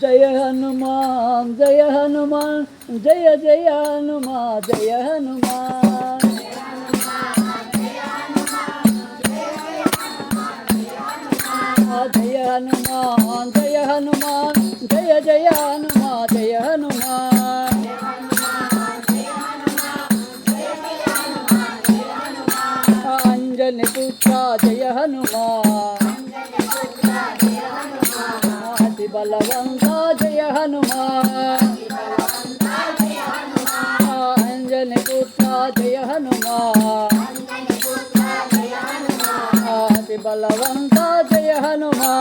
జయ హనుమాన్ జయ హనుమాన్ జయ జయ హనుమా జయ హనుమాన్. జయ హనుమాన్ జయ హనుమాన్ జయ జయ హనుమా జయ హనుమాన్. అంజని పుత్ర జయ హనుమాన్. బలవంత జయ హనుమా అంజని పుత్ర జయ హనుమా అతి బలవంత జయ హనుమా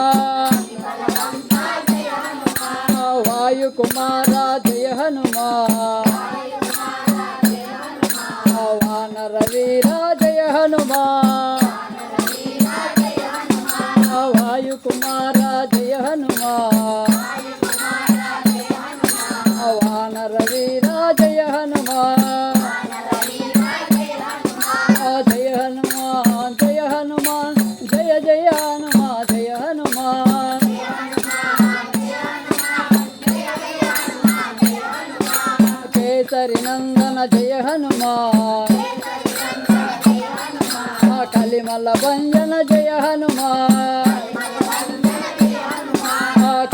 వాయు కుమార జయ హనుమా వానర వీర జయ హనుమా వాయు కుమార జయ కేసరి నందన జయ హనుమాన్. కలిమల భంజన జయ హనుమాన్.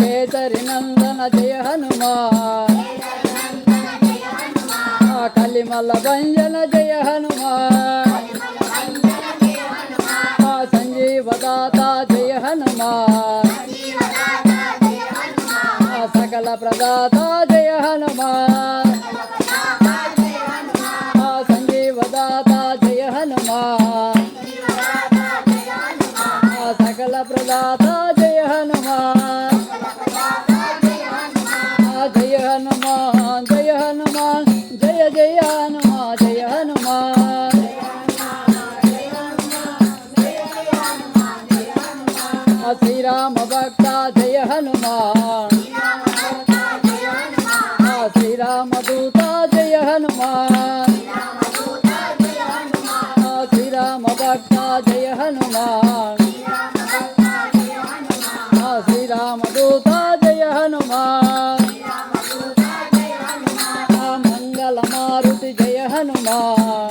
కేసరి నందన జయ హనుమాన్. కలిమల భంజన జయ హనుమాన్. సంజీవదాత జయ హనుమా సకల ప్రదాత జయ హనుమా సంజీవదాత జయ హనుమాన్. సకల ప్రదాత జయ హనుమాన్. జయ హనుమాన్ జయ హనుమాన్ జయ జయ హనుమా జయ హనుమాన్. శ్రీరామ భక్త జయ హనుమాన్. శ్రీరామ దూత జయ హనుమాన్. శ్రీరామ భక్త జయ హనుమాన్. శ్రీరామ దూత జయ హనుమాన్. మంగళ మారుతి జయ హనుమాన్.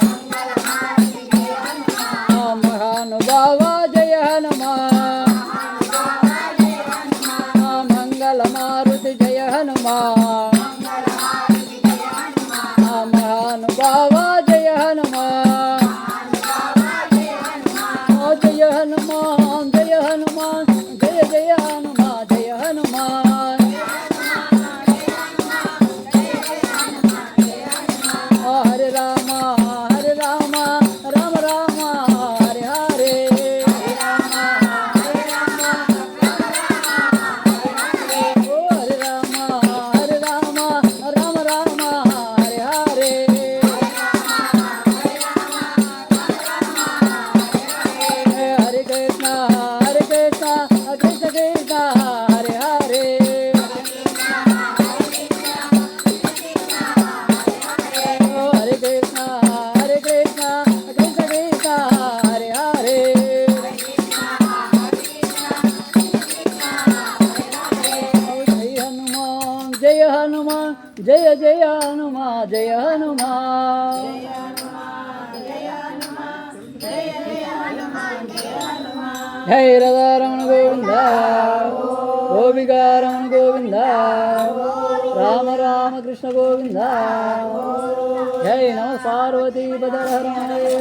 జయ జయ హనుమా జయ హనుమా. జయ రమణ గోవింద గోపికారమణ గోవింద రామ రామ కృష్ణ గోవింద. జయ నమ పార్వతీ పదహరణ ఈ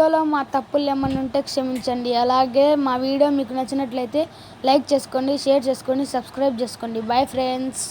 వీడియోలో మా తప్పులు ఏమైనా ఉంటే క్షమించండి. అలాగే మా వీడియో మీకు నచ్చినట్లయితే లైక్ చేసుకోండి షేర్ చేసుకోండి సబ్స్క్రైబ్ చేసుకోండి. Bye friends